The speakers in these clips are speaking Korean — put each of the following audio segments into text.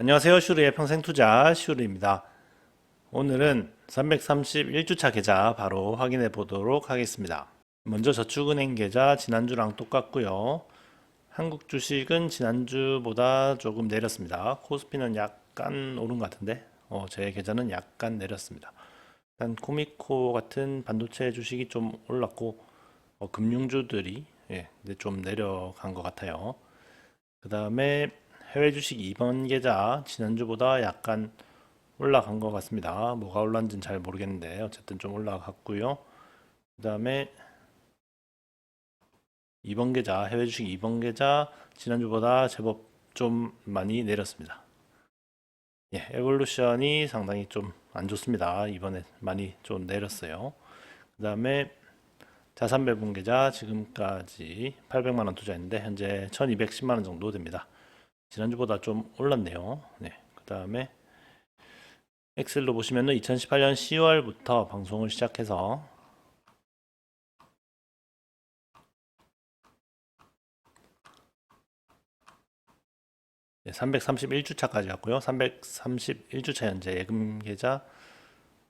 안녕하세요. 슈리의 평생투자 슈리입니다. 오늘은 331주차 계좌 바로 확인해 보도록 하겠습니다. 먼저 저축은행 계좌 지난주랑 똑같고요. 한국 주식은 지난주보다 조금 내렸습니다. 코스피는 약간 오른 것 같은데 어, 제 계좌는 약간 내렸습니다. 일단 코미코 같은 반도체 주식이 좀 올랐고 어, 금융주들이 예, 좀 내려간 것 같아요. 그 다음에 해외 주식 2번 계좌 지난주보다 약간 올라간 것 같습니다. 뭐가 올랐는지는 잘 모르겠는데 어쨌든 좀 올라갔고요. 그 다음에 2번 계좌 해외 주식 2번 계좌 지난주보다 제법 좀 많이 내렸습니다. 예, 에볼루션이 상당히 좀 안 좋습니다. 이번에 많이 좀 내렸어요. 그 다음에 자산 배분 계좌 지금까지 800만 원 투자했는데 현재 1210만 원 정도 됩니다. 지난주보다 좀 올랐네요. 네. 그 다음에 엑셀로 보시면은 2018년 10월부터 방송을 시작해서 네, 331주차까지 갔고요. 331주차 현재 예금 계좌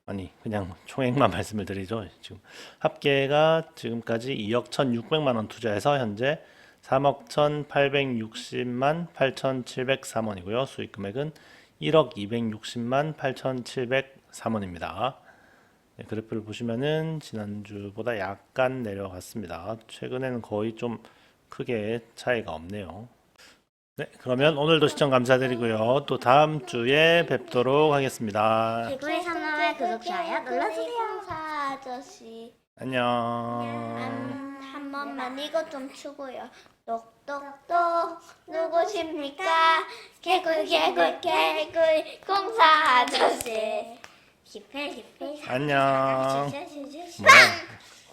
아니 그냥 총액만 말씀을 드리죠. 지금 합계가 지금까지 2억 1,600만 원 투자해서 현재 3억 1,860만 8,703원이고요. 수익 금액은 1억 260만 8,703원입니다. 네, 그래프를 보시면은 지난주보다 약간 내려갔습니다. 최근에는 거의 좀 크게 차이가 없네요. 네, 그러면 오늘도 시청 감사드리고요. 또 다음 주에 뵙도록 하겠습니다. 개구리 산나의 구독, 좋아요 눌러주세요. 사 아저씨. 안녕. 음, 한 번만 이거 좀 추고요. 똑똑똑 누구십니까? 개굴 개굴 개굴 공사 아저씨. 히페 히페. 안녕. 뭐야?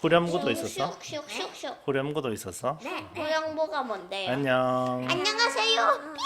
후렴구도 있었어? 슉슉슉슉. 후렴구도 있었어? 네. 고영보가 뭔데요? 안녕. 안녕하세요.